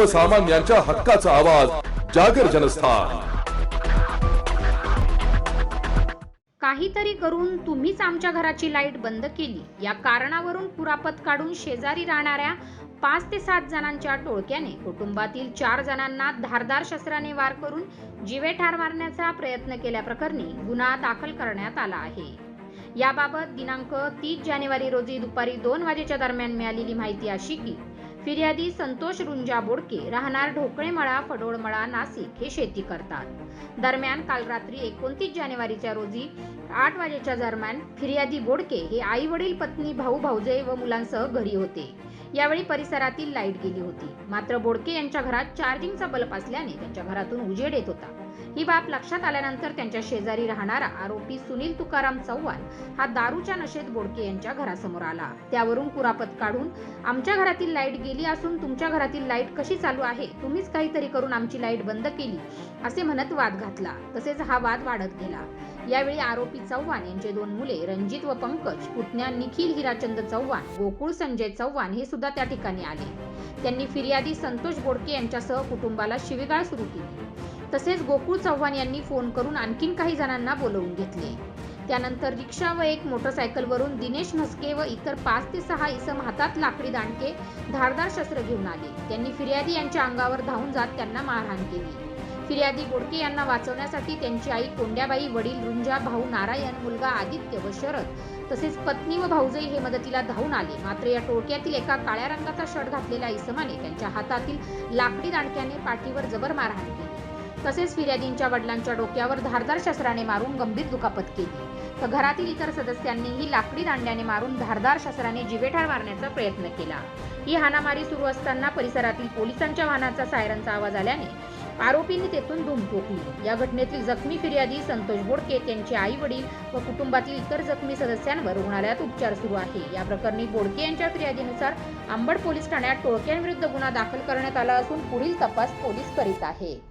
सर्वसामान्यांच्या हक्काचा आवाज जागर जनस्थान. काहीतरी करून तुम्हीच आमच्या घराची लाइट बंद केली. या कारणावरून कुरापत काढून शेजारी राहणाऱ्या पाच ते सात जणांच्या टोळक्याने कुटुंबातील चार जणांना धारदार शस्त्राने वार करून जीवे ठार मारण्याचा प्रयत्न केल्याप्रकरणी गुन्हा दाखल करण्यात आला आहे. याबाबत दिनांक तीस जानेवारी रोजी दुपारी दोन वाजेच्या दरम्यान मिळालेली माहिती अशी की फिर्यादी संतोष रुंजा बोडके राहणार ढोकळेमळा फडोळमळा नाशिक हे शेती करतात. दरम्यान काल रात्री एकोणतीस जानेवारीच्या रोजी आठ वाजेच्या दरम्यान फिर्यादी बोडके हे आई वडील पत्नी भाऊ भाऊजे व मुलांसह घरी होते. यावेळी परिसरातील लाइट गेली होती. मात्र बोडके यांच्या घरात चार्जिंगचा बल्ब असल्याने त्यांच्या घरातून उजेड येत होता. ही बाब लक्षात आल्यानंतर त्यांच्या शेजारी राहणारा आरोपी सुनील तुकाराम चव्हाण हा दारूच्या नशेत बोडके यांच्या घरासमोर आला. त्यावरून कुरापत काढून आमच्या घरातील लाइट गेली असून तुमच्या घरातील लाइट कशी चालू आहे? तुम्हीच काहीतरी करून आमची लाइट बंद केली असे म्हणत वाद घातला. तसेच हा वाद वाढत गेला. यावेळी आरोपी चव्हाण यांचे दोन मुले रणजित व पंकज पुतण्या निखिल हिराचंद चव्हाण गोकुळ संजय चव्हाण हे सुद्धा त्या ठिकाणी आले. त्यांनी फिर्यादी संतोष बोडके यांच्यासह कुटुंबाला शिवीगाळ सुरू केली. तसेच गोकुळ चव्हाण यांनी फोन करून आणखीन काही जणांना बोलवून घेतले. त्यानंतर रिक्षा व एक मोटरसायकलवरून दिनेश म्हस्के व इतर पाच ते सहा इसम हातात लाकडी दांडके धारदार शस्त्र घेऊन आले. त्यांनी फिर्यादी यांच्या अंगावर धावून जात त्यांना मारहाण केली. फिर्यादी बोडके यांना वाचवण्यासाठी त्यांची आई कोंड्याबाई वडील रुंजा भाऊ नारायण मुलगा आदित्य व शरद तसेच पत्नी व भाऊजई हे मदतीला धावून आले. मात्र या टोळक्यातील एका काळ्या रंगाचा शर्ट घातलेल्या इसमाने त्यांच्या हातातील लाकडी दांडक्याने पाठीवर जबर मारहाण केली. तसेच फिर्यादींच्या वडिलांच्या डोक्यावर धारदार शस्त्राने मारून गंभीर दुखापत केली. तर घरातील इतर सदस्यांनीही लाकडी दांड्याने मारून धारदार शस्त्राने जिवेठार मारण्याचा प्रयत्न केला. ही हाणामारी सुरू असताना परिसरातील पोलिसांच्या वाहनाचा सायरनचा आवाज आल्याने आरोपींनी तेथून धूम ठोकली. या घटनेतील जखमी फिर्यादी संतोष बोडके त्यांचे आई वडील व कुटुंबातील इतर जखमी सदस्यांवर रुग्णालयात उपचार सुरू आहे. या प्रकरणी बोडके यांच्या फिर्यादीनुसार आंबड पोलीस ठाण्यात टोळक्यांविरुद्ध गुन्हा दाखल करण्यात आला असून पुढील तपास पोलीस करीत आहे.